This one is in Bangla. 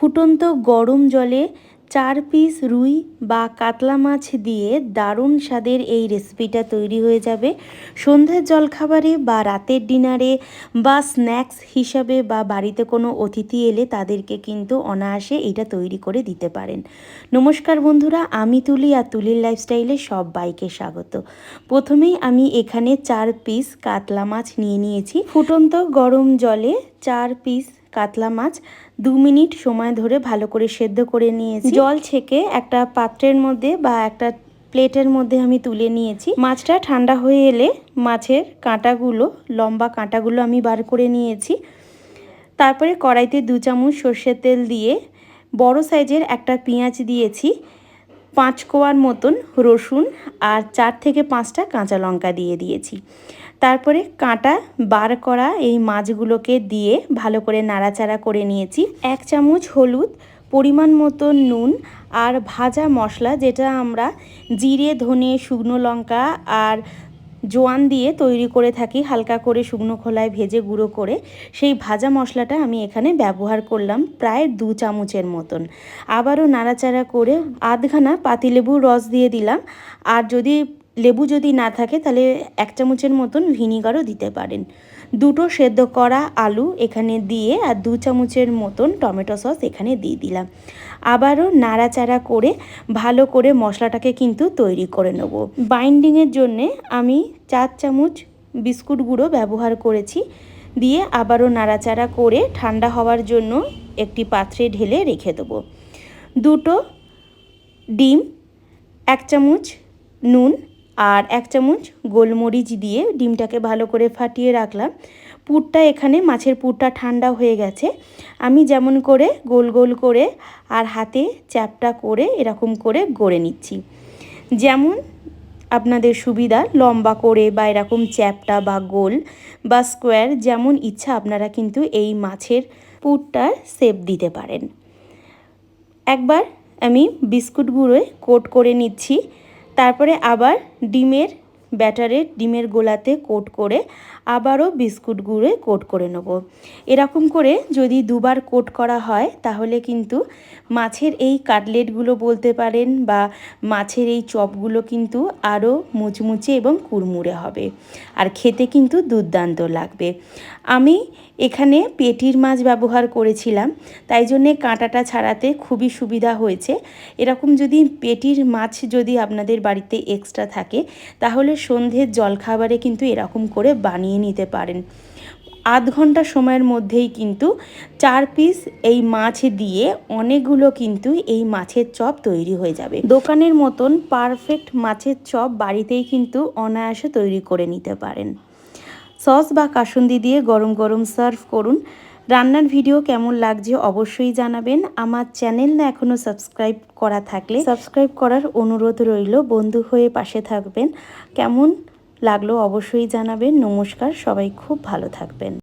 ফুটন্ত গরম জলে চার পিস রুই বা কাতলা মাছ দিয়ে দারুণ স্বাদের এই রেসিপিটা তৈরি হয়ে যাবে। সন্ধ্যের জলখাবারে বা রাতের ডিনারে বা স্ন্যাক্স হিসাবে বা বাড়িতে কোনো অতিথি এলে তাদেরকে কিন্তু অনায়াসে এটা তৈরি করে দিতে পারেন। নমস্কার বন্ধুরা, আমি তুলি আর তুলির লাইফস্টাইলে সব বাইকে স্বাগত। প্রথমেই আমি এখানে চার পিস কাতলা মাছ নিয়ে নিয়েছি। ফুটন্ত গরম জলে চার পিস কাতলা মাছ দু মিনিট সময় ধরে ভালো করে সেদ্ধ করে নিয়েছি। জল ছেঁকে একটা পাত্রের মধ্যে বা একটা প্লেটের মধ্যে আমি তুলে নিয়েছি। মাছটা ঠান্ডা হয়ে এলে মাছের কাঁটাগুলো, লম্বা কাঁটাগুলো আমি বার করে নিয়েছি। তারপরে কড়াইতে দু চামচ সর্ষের তেল দিয়ে বড় সাইজের একটা পেঁয়াজ দিয়েছি, পাঁচ কোয়ার মতন রসুন আর চার থেকে পাঁচটা কাঁচা লঙ্কা দিয়ে দিয়েছি। তারপরে কাঁটা বার করা এই মাছগুলোকে দিয়ে ভালো করে নাড়াচাড়া করে নিয়েছি। এক চামচ হলুদ, পরিমাণ মতো নুন আর ভাজা মশলা যেটা আমরা জিরে, ধনে, শুকনো লঙ্কা আর জোয়ান দিয়ে তৈরি করে থাকি, হালকা করে শুকনো খোলায় ভেজে গুঁড়ো করে, সেই ভাজা মশলাটা আমি এখানে ব্যবহার করলাম প্রায় দু চামচের মতন। আবারও নাড়াচাড়া করে আধখানা পাতিলেবুর রস দিয়ে দিলাম। আর যদি লেবু যদি না থাকে, তাহলে এক চামচের মতন ভিনিগারও দিতে পারেন। দুটো সেদ্ধ করা আলু এখানে দিয়ে আর দু চামচের মতন টমেটো সস এখানে দিয়ে দিলাম। আবারও নাড়াচাড়া করে ভালো করে মশলাটাকে কিন্তু তৈরি করে নেব। বাইন্ডিংয়ের জন্যে আমি চার চামচ বিস্কুট গুঁড়ো ব্যবহার করেছি। দিয়ে আবারও নাড়াচাড়া করে ঠান্ডা হওয়ার জন্য একটি পাত্রে ঢেলে রেখে দেবো। দুটো ডিম, এক চামচ নুন আর এক চামচ গোলমরিচ দিয়ে ডিমটাকে ভালো করে ফাটিয়ে রাখলাম। পুরটা এখানে, মাছের পুরটা ঠান্ডা হয়ে গেছে। আমি যেমন করে গোল গোল করে আর হাতে চ্যাপটা করে এরকম করে গড়ে নিচ্ছি। যেমন আপনাদের সুবিধা, লম্বা করে বা এরকম চ্যাপটা বা গোল বা স্কোয়ার যেমন ইচ্ছা আপনারা কিন্তু এই মাছের পুরটার সেপ দিতে পারেন। একবার আমি বিস্কুট গুঁড়োয় কোট করে নিচ্ছি। তারপরে আবার ডিমের ব্যাটারের ডিমের গোলাতে কোট করে আবারও বিস্কুট গুঁড়ে কোট করে নেব। এরকম করে যদি দুবার কোট করা হয়, তাহলে কিন্তু মাছের এই কাটলেটগুলো বলতে পারেন বা মাছের এই চপগুলো কিন্তু আরও মুচমুচে এবং কুড়মুড়ে হবে আর খেতে কিন্তু দুর্দান্ত লাগবে। আমি এখানে পেটির মাছ ব্যবহার করেছিলাম, তাই জন্যে কাঁটাটা ছাড়াতে খুবই সুবিধা হয়েছে। এরকম যদি পেটির মাছ যদি আপনাদের বাড়িতে এক্সট্রা থাকে, তাহলে সন্ধ্যের জলখাবারে কিন্তু এরকম করে বানিয়ে নিতে পারেন। আধ ঘণ্টা সময়ের মধ্যেই কিন্তু চার পিস এই মাছ দিয়ে অনেকগুলো কিন্তু এই মাছের চপ তৈরি হয়ে যাবে। দোকানের মতন পারফেক্ট মাছের চপ বাড়িতেই কিন্তু অনায়াসে তৈরি করে নিতে পারেন। সস বা কাসুন্দি দিয়ে গরম গরম সার্ভ করুন। রান্নার ভিডিও কেমন লাগছে অবশ্যই জানাবেন। আমার চ্যানেল না এখনও সাবস্ক্রাইব করা থাকলে সাবস্ক্রাইব করার অনুরোধ রইল। বন্ধু হয়ে পাশে থাকবেন। কেমন লাগল অবশ্যই জানাবেন। নমস্কার। সবাই খুব ভালো থাকবেন।